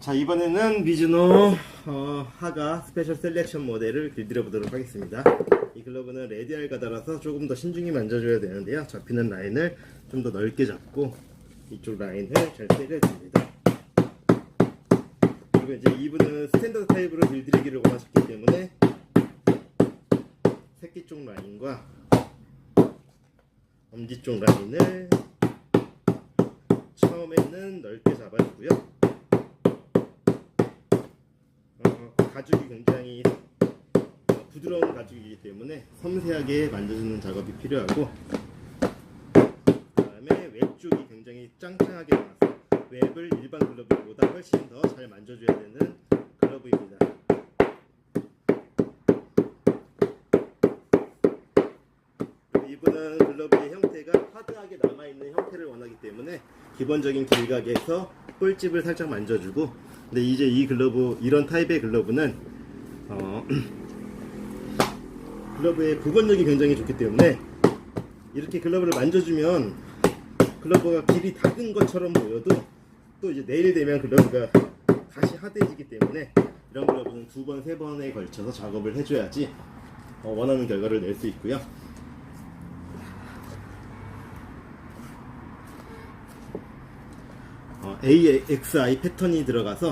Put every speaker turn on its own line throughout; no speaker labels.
자 이번에는 미즈노 어, 하가 스페셜 셀렉션 모델을 길들여 보도록 하겠습니다. 이 글러브는 레디알 가다라서 조금 더 신중히 만져줘야 되는데요. 잡히는 라인을 좀 더 넓게 잡고 이쪽 라인을 잘 때려줍니다. 그리고 이제 이분은 스탠더드 타입으로 길들이기를 원하셨기 때문에 새끼 쪽 라인과 엄지 쪽 라인을 처음에는 넓게 잡아주고요. 어, 가죽이 굉장히 어, 부드러운 가죽이기 때문에 섬세하게 만져주는 작업이 필요하고 그 다음에 웹 쪽이 굉장히 짱짱하게 나와서 웹을 일반 글러브보다 훨씬 더 잘 만져줘야 되는 글러브입니다. 이분은 글러브의 형태가 하드하게 남아있는 형태를 원하기 때문에 기본적인 길각에서 꿀집을 살짝 만져주고 근데 이제 이 글러브 이런 타입의 글러브는 어, 글러브의 복원력이 굉장히 좋기 때문에 이렇게 글러브를 만져주면 글러브가 길이 닿은 것처럼 보여도 또 이제 내일 되면 글러브가 다시 하드해지기 때문에 이런 글러브는 두 번, 세 번에 걸쳐서 작업을 해줘야지 어, 원하는 결과를 낼 수 있고요. AXI 패턴이 들어가서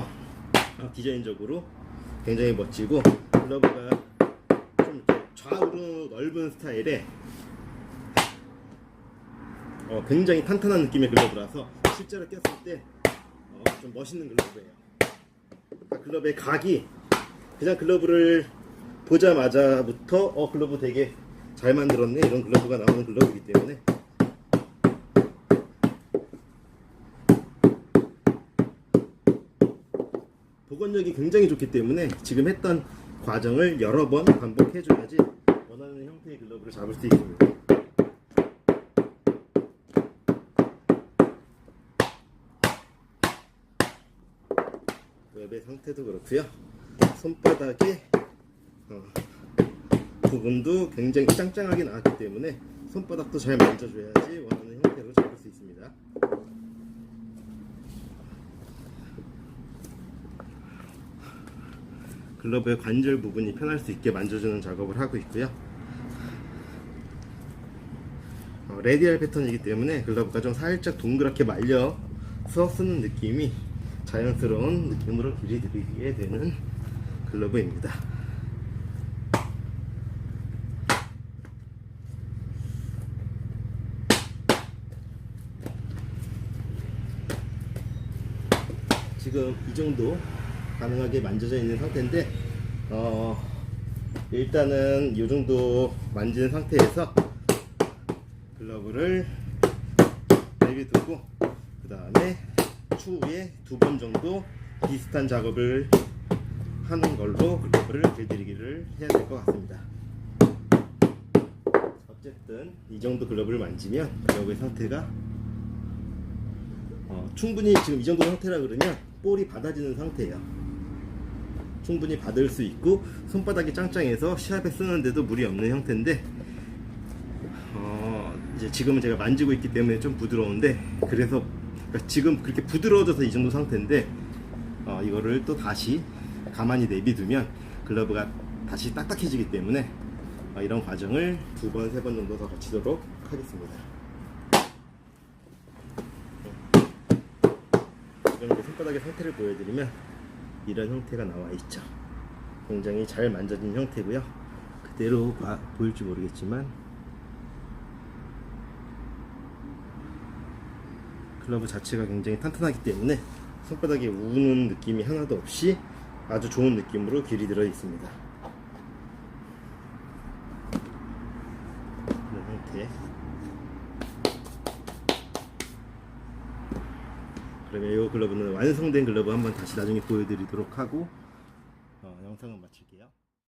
어, 디자인적으로 굉장히 멋지고 글러브가 좀 좌우로 넓은 스타일에 어, 굉장히 탄탄한 느낌의 글러브라서 실제로 꼈을 때 어, 좀 멋있는 글러브예요. 아, 글러브의 각이 그냥 글러브를 보자마자부터 어 글러브 되게 잘 만들었네 이런 글러브가 나오는 글러브이기 때문에 복원력이 굉장히 좋기 때문에 지금 했던 과정을 여러 번 반복해줘야지 원하는 형태의 글러브를 잡을 수 있습니다. 웹의 상태도 그렇고요. 손바닥에 어, 부분도 굉장히 짱짱하게 나왔기 때문에 손바닥도 잘 만져줘야지 원하는 형태로 잡을 수 있습니다. 글러브의 관절 부분이 편할 수 있게 만져주는 작업을 하고 있고요. 어, 레디알 패턴이기 때문에 글러브가 좀 살짝 동그랗게 말려서 쓰는 느낌이 자연스러운 느낌으로 길이들이게 되는 글러브입니다. 지금 이 정도 가능하게 만져져 있는 상태인데 어, 일단은 이 정도 만지는 상태에서 글러브를 내비두고 그 다음에 추후에 두 번 정도 비슷한 작업을 하는 걸로 글러브를 길들이기를 해야 될 것 같습니다. 어쨌든 이 정도 글러브를 만지면 글러브의 상태가 어, 충분히 지금 이 정도 상태라 그러면 볼이 받아지는 상태예요. 충분히 받을 수 있고 손바닥이 짱짱해서 시합에 쓰는데도 무리 없는 형태인데 어, 이제 지금은 제가 만지고 있기 때문에 좀 부드러운데 그래서 그러니까 지금 그렇게 부드러워져서 이 정도 상태인데 어, 이거를 또 다시 가만히 내비두면 글러브가 다시 딱딱해지기 때문에 어, 이런 과정을 두 번, 세 번 정도 더 거치도록 하겠습니다. 지금 이제 손바닥의 상태를 보여드리면 이런 형태가 나와 있죠. 굉장히 잘 만져진 형태고요. 그대로 봐- 보일지 모르겠지만 글러브 자체가 굉장히 탄탄하기 때문에 손바닥에 우는 느낌이 하나도 없이 아주 좋은 느낌으로 길이 들어 있습니다. 이런 형태. 그러면 이 글러브는 완성된 글러브 한번 다시 나중에 보여드리도록 하고 어, 영상을 마칠게요.